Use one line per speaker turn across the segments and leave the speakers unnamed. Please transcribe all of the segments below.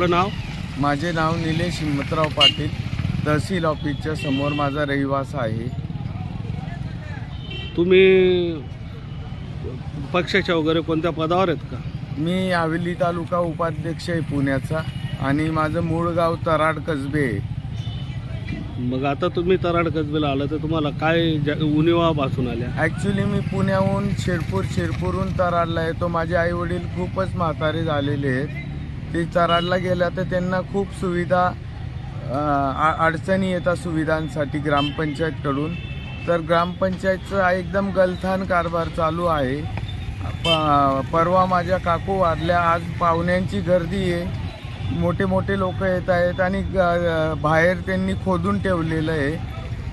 आपलं नाव?
माझे नाव निलेश हिम्मतराव पाटील तहसील ऑफिसच्या समोर माझा रहिवास आहे.
तुम्ही पक्षाच्या वगैरे कोणत्या पदावर आहेत का?
मी हवेली तालुका उपाध्यक्ष आहे पुण्याचा आणि माझं मूळ गाव तराड कसबे आहे.
मग आता तुम्ही तराड कसबेला आलं तर तुम्हाला काय ज- उणिवा भासून आल्या?
ॲक्च्युली मी पुण्याहून शिरपूर शिरपूरहून तराडला येतो माझे आई वडील खूपच म्हातारे झालेले आहेत. ते चराडला गेल्या तर त्यांना खूप सुविधा आ- अडचणी येतात सुविधांसाठी ग्रामपंचायतकडून. तर ग्रामपंचायतचा एकदम गलथान कारभार चालू आहे. प परवा माझ्या काकू वारल्या आज पाहुण्यांची गर्दी आहे. मोठे मोठे लोक येत आहेत आणि ग- बाहेर त्यांनी खोदून ठेवलेलं आहे.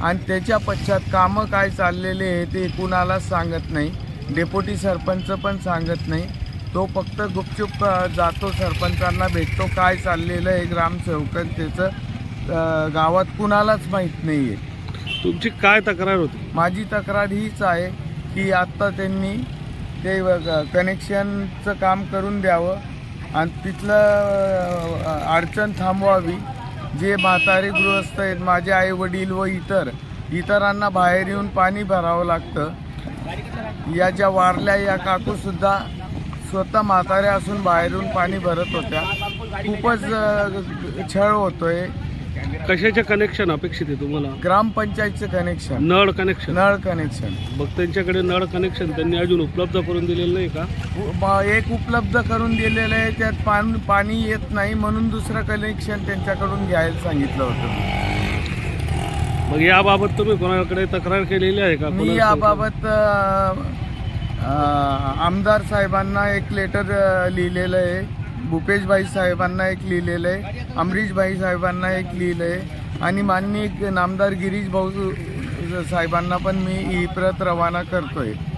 आणि त्याच्या पश्चात कामं काय चाललेले आहे ते कुणालाच सांगत नाही. डेप्युटी सरपंच पण सांगत नाही. तो फक्त गुपचूप जातो सरपंचांना भेटतो काय चाललेलं आहे ग्रामसेवकन त्याचं गावात कुणालाच माहीत नाही आहे
तुमची काय तक्रार होती?
माझी तक्रार हीच आहे की आत्ता त्यांनी ते कनेक्शनचं काम करून द्यावं आणि तिथलं अडचण थांबवावी. जे म्हातारे गृहस्थ आहेत माझे आई वडील व इतर इतरांना बाहेर येऊन पाणी भरावं लागतं. या ज्या वारल्या या काकूसुद्धा स्वतः म्हाताऱ्या असून बाहेरून पाणी भरत होत्या. खूपच छळ होतोय.
कशाचे कनेक्शन अपेक्षित आहे तुम्हाला?
ग्रामपंचायतचं कनेक्शन
नळ कनेक्शन
नळ कनेक्शन
मग त्यांच्याकडे नळ कनेक्शन त्यांनी अजून उपलब्ध करून दिलेलं नाही का?
ब- एक उपलब्ध करून दिलेलं आहे. त्यात पान पाणी येत नाही म्हणून दुसरं कनेक्शन त्यांच्याकडून घ्यायला सांगितलं होतं.
मग याबाबत तुम्ही कोणाकडे तक्रार केलेली आहे का?
मी
कोणाला-
याबाबत अ, आमदार साहेबांना एक लेटर लिहिलेलं आहे. भूपेशभाई साहेबांना एक लिहिलेलं आहे. अमरीशभाई साहेबांना एक लिहिलं आहे आणि माननीय नामदार गिरीश भाऊ साहेबांना पण मी ही प्रत रवाना आहे